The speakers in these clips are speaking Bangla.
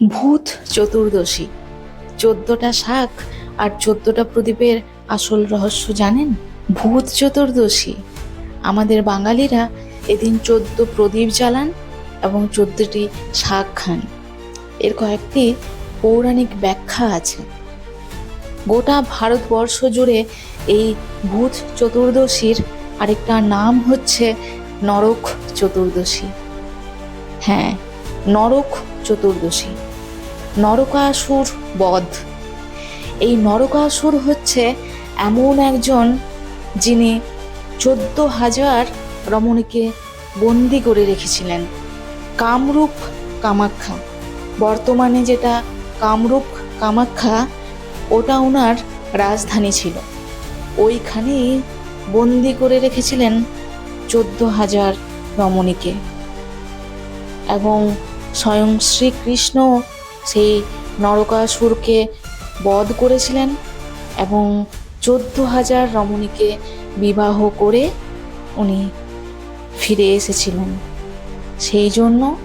ভূত চতুর্দশী। চোদ্দটা শাক আর চোদ্দটা প্রদীপের আসল রহস্য জানেন? ভূত চতুর্দশী। আমাদের বাঙালিরা এদিন চোদ্দ প্রদীপ জ্বালান এবং চোদ্দটি শাক খান। এর কয়েকটি পৌরাণিক ব্যাখ্যা আছে। গোটা ভারতবর্ষ জুড়ে এই ভূত চতুর্দশীর আরেকটা নাম হচ্ছে নরক চতুর্দশী। হ্যাঁ নরক চতুর্দশী। নরকাসুর বধ। এই নরকাসুর হচ্ছে এমন একজন যিনি চোদ্দ হাজার রমণীকে বন্দি করে রেখেছিলেন। কামরূপ কামাখ্যা। বর্তমানে যেটা কামরূপ কামাখ্যা, ওটা ওনার রাজধানী ছিল। ওইখানেই বন্দি করে রেখেছিলেন চোদ্দ হাজার রমণীকে। এবং স্বয়ং শ্রীকৃষ্ণ সেই নরকাসুরকে বধ করেছিলেন এবং চোদ্দ হাজার রমণীকে বিবাহ করে উনি ফিরে এসেছিলেন। সেই জন্য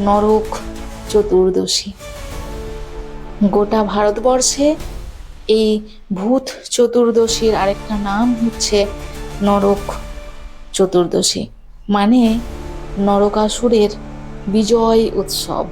নরক চতুর্দশী। গোটা ভারতবর্ষে এই ভূত চতুর্দশীর আরেকটা নাম হচ্ছে নরক চতুর্দশী মানে নরকাসুরের বিজয় উৎসব।